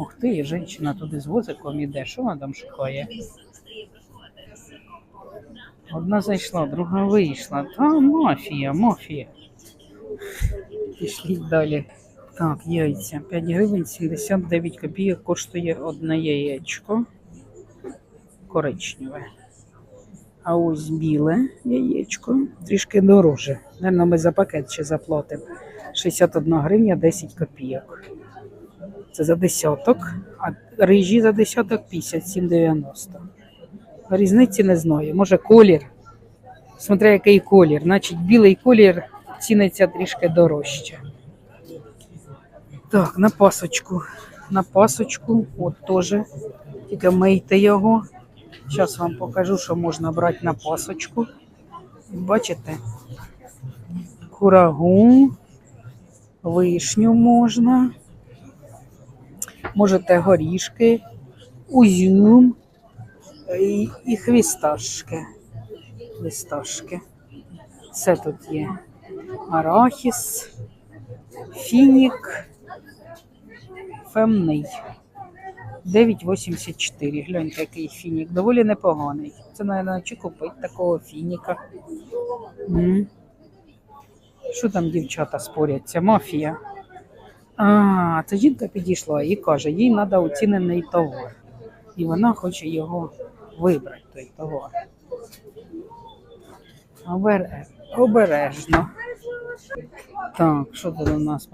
Ух ти, жінка туди з возиком іде. Що вона там шукає? Одна зайшла, друга вийшла. Та мафія, мафія. Пішли далі. Так, яйця. 5 гривень 79 копійок коштує одне яєчко. Коричневе. А ось біле яєчко трішки дороже. Наверно, ми за пакет ще заплатимо. 61 гривня 10 копійок. Це за десяток, а рижі за десяток 57,90. Різниці не знаю. Може колір. Смотря який колір. Значить, білий колір ціниться трішки дорожче. Так, на пасочку. На пасочку, от теж. Тільки мийте його. Зараз вам покажу, що можна брати на пасочку. Бачите? Курагу, вишню можна. Можете горішки, узюм і, і хвісташки. Хвісташки. Це тут є арахіс, фінік, фемний. 9,84. Гляньте, який фінік. Доволі непоганий. Це, мабуть, чи купити такого фініка. Що там дівчата споряться? Мафія. А, це жінка підійшла і каже, їй треба оцінений товар. І вона хоче його вибрати, той товар. Обережно. Так, що тут у нас?